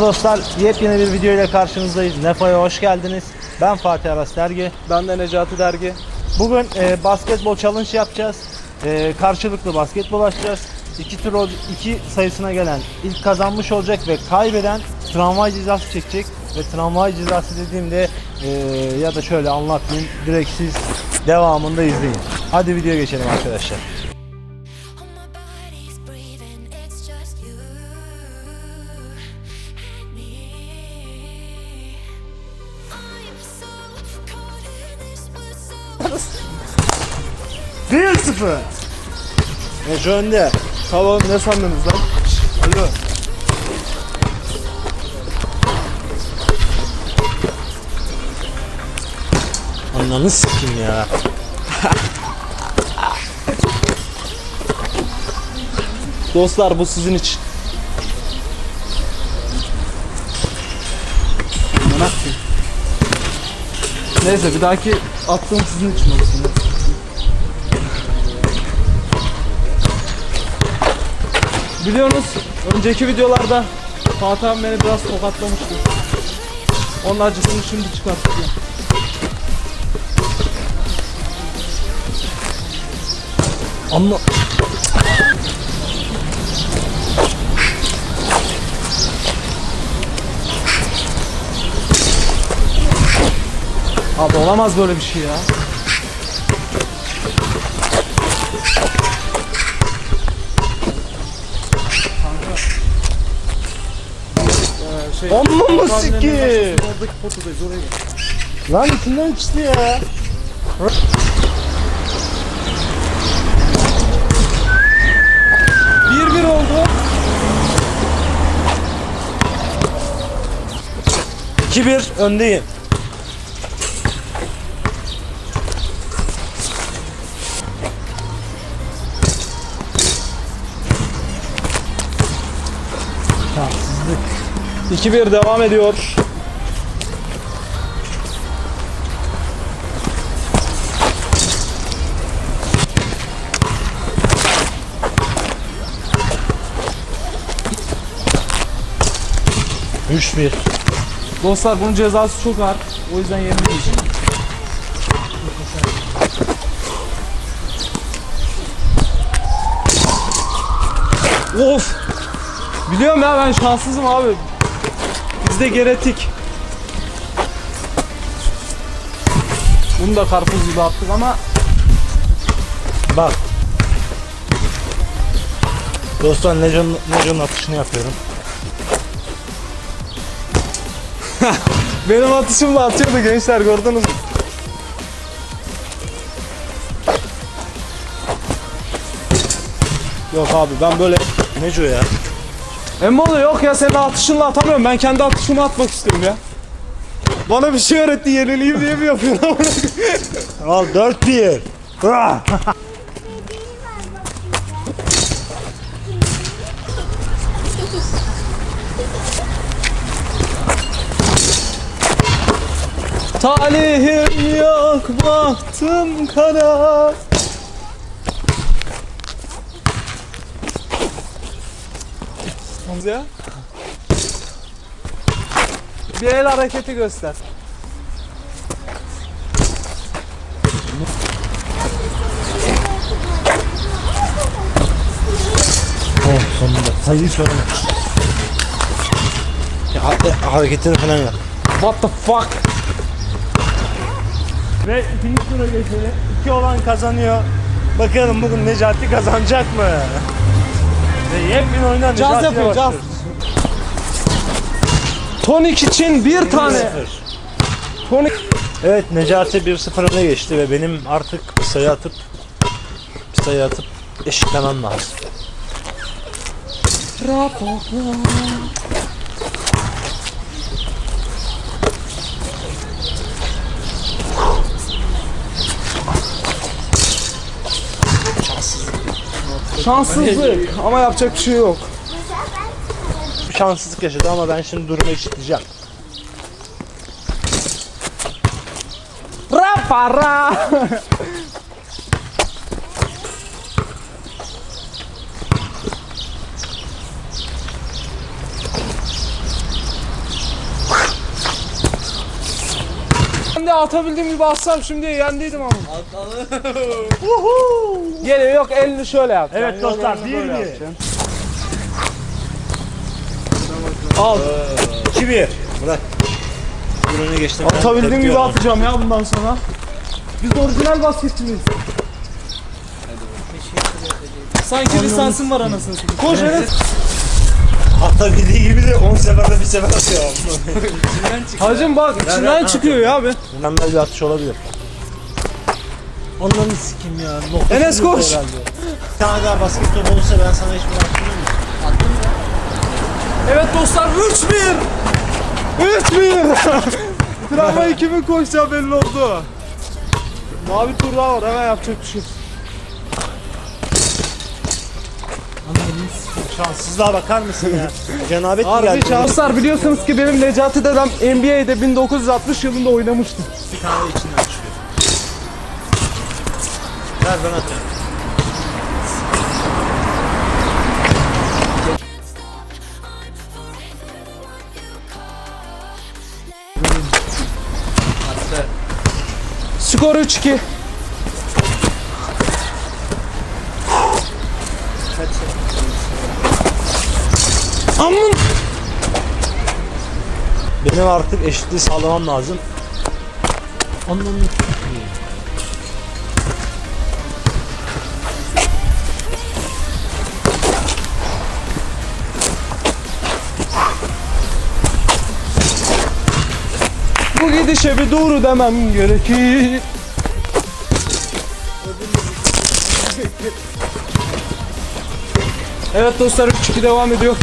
Dostlar yepyeni bir video ile karşınızdayız. Nefo'ya hoş geldiniz. Ben Fatih Aras Dergi. Ben de Necati Dergi. Bugün e, basketbol challenge yapacağız. E, karşılıklı basketbol açacağız. İki tur iki sayısına gelen ilk kazanmış olacak ve kaybeden tramvay cezası çekecek. Ve tramvay cezası dediğimde e, ya da şöyle anlatmayayım. Direkt siz devamında izleyin. Hadi videoya geçelim arkadaşlar. Neco önde. Tamam ne sandınız lan? Alo. Ananı sikim ya. Dostlar bu sizin için. Neyse bir dahaki attığım sizin için olsun. Biliyorsunuz önceki videolarda Fatih abi beni biraz tokatlamıştı. Onun acısını şimdi çıkarttık ya. Ama Abi olamaz böyle bir şey ya. Şey, Amma başkasının Oradaki potadayız oraya gel. lan içinden çıktı ya. Bir bir oldu. 2-1 öndeyim. 2-1 devam ediyor. Üç 1 Dostlar bunun cezası çok ağır. O yüzden yenilmeyeceğim. Of! Biliyorum ya ben şanssızım abi. Bizde genetik. Bunu da karpuz gibi attık ama Bak. Dostlar Neco'nun Neco'nun atışını yapıyorum. benim atışımla atıyordu gençler gördünüz mü? Yok abi ben böyle Neco ya. Emmoğlu yok ya senin atışınla atamıyorum. Ben kendi atışımı atmak istiyorum ya. Bana bir şey öğretti yenileyim diye mi yapıyorsun? Al 4 1. Talihim yok bahtım kara. Ya. Bir el hareketi göster. Oh sonunda. Sayıyı söyle. Ya, ha- hareketini falan yap. What the fuck? Ve ikinci tura geçelim. İki olan kazanıyor. Bakalım bugün Necati kazanacak mı? Yepyeni oyundan Caz yapıyor, caz. Tonik için bir tane. 1-0. Tonik. Evet Necati 1-0 öne geçti ve benim artık bir sayı atıp bir sayı atıp eşitlemem lazım. Şanssızlık ama yapacak bir şey yok. Şanssızlık yaşadı ama ben şimdi durumu eşitleyeceğim. Ra de atabildiğim gibi atsam şimdi yendiydim ama. Geliyor yok elini şöyle yap. Evet dostlar 1-1. Al. 2-1. Bırak. Ürünü geçtim. Atabildiğim gibi atacağım ya bundan sonra. Biz orijinal basketçiyiz. Sanki lisansım var anasını satayım. Koş Enes. Atabildiği gibi de 10 seferde bir sefer atıyor. Hacım bak içinden çıkıyor ya abi. Mükemmel bir atış olabilir. Onların sikim ya. Noktası Enes koş. tane daha basket topu olursa ben sana hiçbir attırmıyor muyum? Evet dostlar 3-1. 3-1. Travmayı kimin koşacağı belli oldu. Mavi tur daha var hemen yapacak bir şey. Şanssızlığa bakar mısın ya? Cenabet mi Harbi geldi? şanslar biliyorsunuz ki benim Necati dedem NBA'de 1960 yılında oynamıştı. Bir tane içinden çıkıyor. Ver ben atayım. Skor 3-2. Aman. Benim artık eşitliği sağlamam lazım. Anlamı Bu gidişe bir doğru demem gerekir. Evet dostlar 3-2 devam ediyor.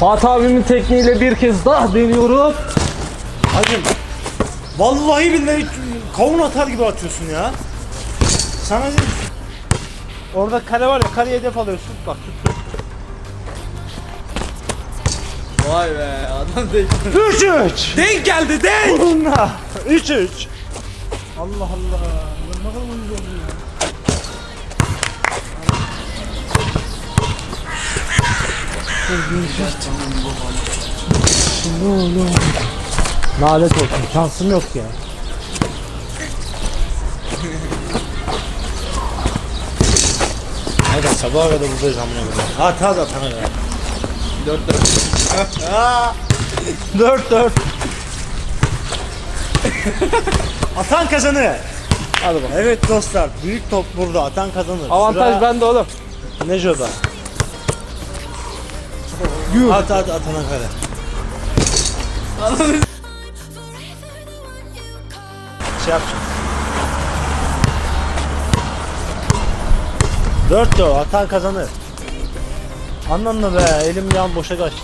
Fatih abimin tekniğiyle bir kez daha deniyorum. Hacım. Vallahi billahi kavun atar gibi atıyorsun ya. Sana dedim. Orada kare var ya kareye hedef alıyorsun. Bak tut. Vay be adam değil. 3-3. Denk geldi denk. Bununla. 3-3. Allah Allah. Ne kadar oyuncu oldu ya. Lanet olsun. Şansım yok ya. Hadi sabaha kadar buradayız amına koyayım. At hadi atana kadar. 4 4. 4 4. Atan kazanır. Hadi bakalım. Evet dostlar, büyük top burada. Atan kazanır. Avantaj Sıra bende oğlum. Nejo'da. At at atana kadar. Şey yap. 4 4 atan kazanır. Anladın mı be? Elim yan boşa kaçtı.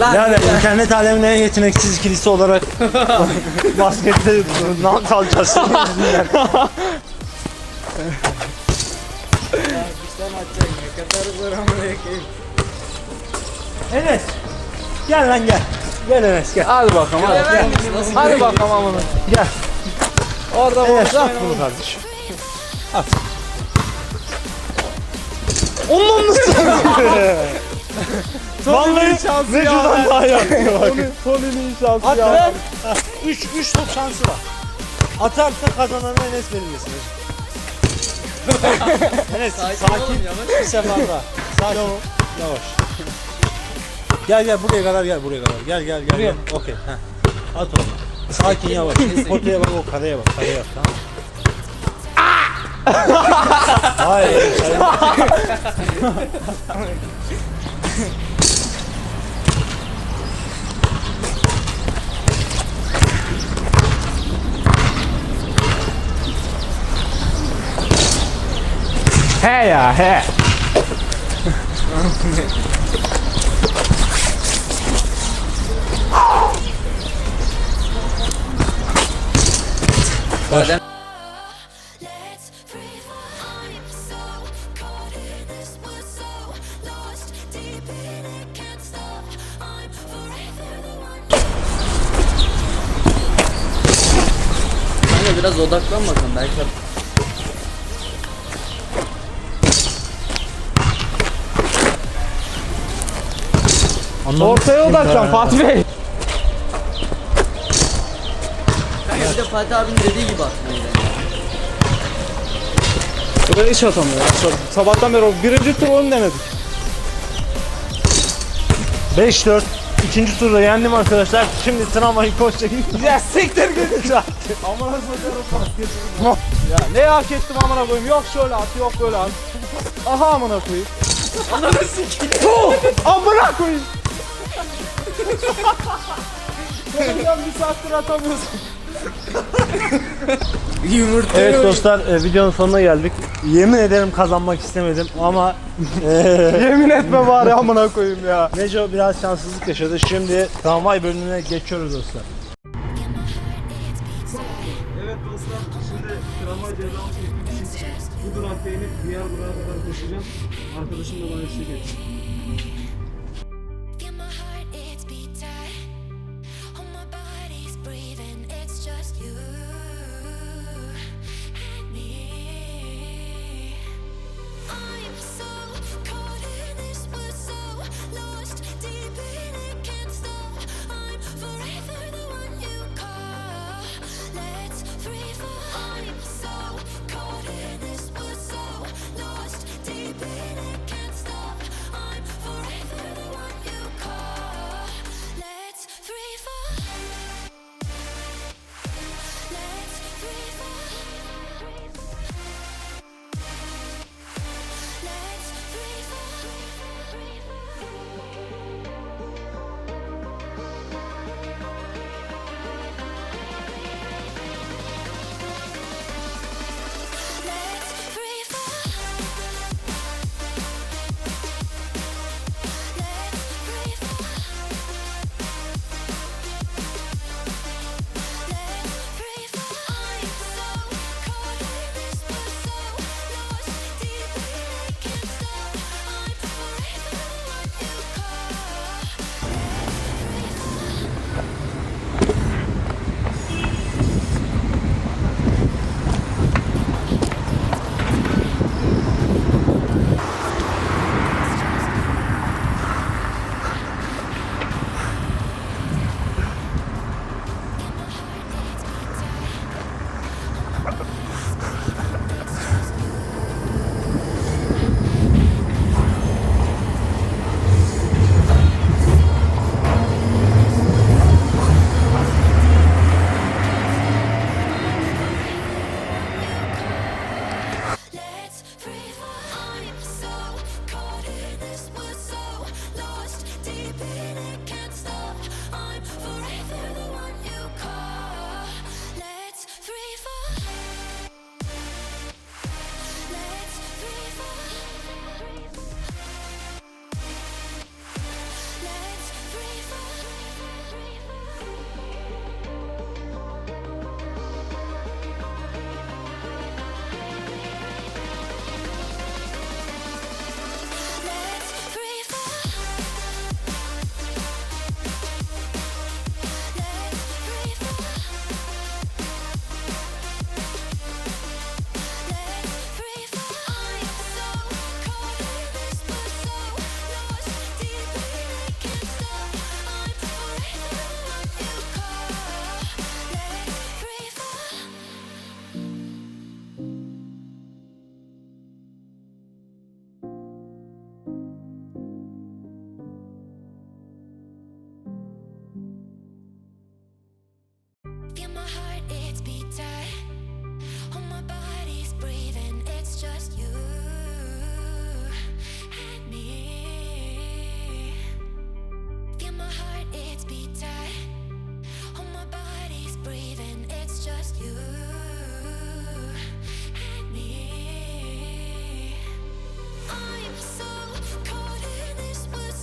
Yani internet aleminin en yeteneksiz ikilisi olarak baskette ne Enes. Gel lan gel. Gel Enes gel. Hadi bakalım hadi. Hadi bakalım amına. Gel. Orada boş at bunu kardeşim. At. Onun nasıl? Vallahi şansı şuradan daha yapıyor bak. Tony, Tony'nin şansı At ya. ver. 3 3 top şansı var. Atarsa kazananı Enes belirlesin. Enes sakin. Bir sefer daha. Sakin. Yavaş. Gel gel buraya kadar gel buraya kadar. Gel gel gel. gel. Okey. heh. At onu. Sakin yavaş. Potaya bak o kareye bak. Kareye bak tamam? Hayır. hayır. forever the one. Kanka biraz odaklan bakalım belki Anladım. Ortaya odaklan Fatih Bey. Kanka bir de Fatih abinin dediği gibi atmayı dene. Buraya hiç atamıyor. ya. Sab- Sabahtan beri o birinci tur onu denedik. 5-4. İkinci turda yendim arkadaşlar. Şimdi tramvayı koşacak. Ya siktir git. Amına sokarım basket. ya ne hak ettim amına koyayım. Yok şöyle at, yok böyle at. Aha amına koyayım. Ananı sikeyim. amına koyayım. Sen bir saattir atamıyorsun. Yumurta Evet dostlar e, videonun sonuna geldik. Yemin ederim kazanmak istemedim ama e, Yemin etme bari amına koyayım ya. Neco biraz şanssızlık yaşadı. Şimdi tramvay bölümüne geçiyoruz dostlar. Evet dostlar şimdi tramvay cezamı çekmek için bu durakta inip diğer durağa kadar koşacağım. Arkadaşım da bana eşlik edecek.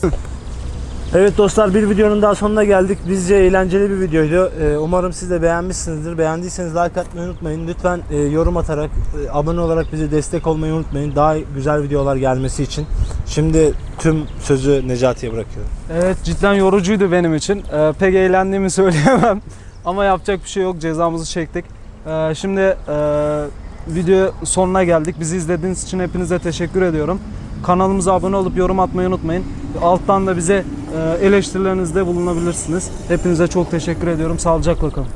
Evet dostlar bir videonun daha sonuna geldik. Bizce eğlenceli bir videoydu. Ee, umarım siz de beğenmişsinizdir. Beğendiyseniz like atmayı unutmayın. Lütfen e, yorum atarak, e, abone olarak bize destek olmayı unutmayın. Daha güzel videolar gelmesi için. Şimdi tüm sözü Necati'ye bırakıyorum. Evet cidden yorucuydu benim için. Ee, pek eğlendiğimi söyleyemem. Ama yapacak bir şey yok. Cezamızı çektik. Ee, şimdi e, video sonuna geldik. Bizi izlediğiniz için hepinize teşekkür ediyorum. Kanalımıza abone olup yorum atmayı unutmayın. Alttan da bize e, eleştirilerinizde bulunabilirsiniz. Hepinize çok teşekkür ediyorum. Sağlıcakla kalın.